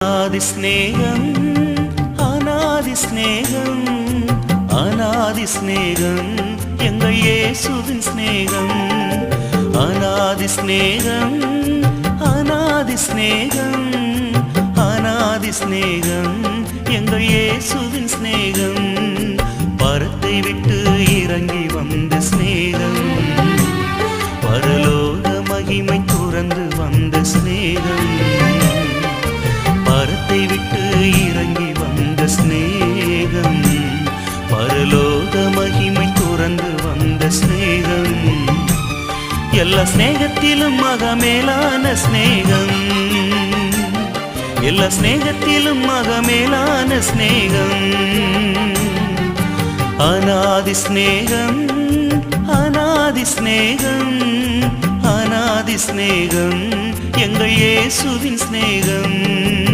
அநாதி ஸ்நேகம் அநாதி ஸ்நேகம் அநாதி ஸ்நேகம் எங்கள் இயேசுவின் ஸ்நேகம் அநாதி ஸ்நேகம் அநாதி ஸ்நேகம் அநாதி ஸ்நேகம் எங்கள் இயேசுவின் ஸ்நேகம் பரத்தை விட்டு இறங்கி வந்த ஸ்நேகம் பரலோக மகிமை துறந்து வந்த ஸ்நேகம் வானத்தை விட்டு இறங்கி வந்த ஸ்நேகம் பரலோக மகிமை துறந்து வந்த ஸ்நேகம் எல்லா ஸ்நேகத்திலும் மக மேலான ஸ்நேகம் எல்லா ஸ்நேகத்திலும் மக மேலான ஸ்நேகம் அநாதி ஸ்நேகம் அநாதி ஸ்நேகம் அநாதி ஸ்நேகம் எங்கள் இயேசுவின் ஸ்நேகம்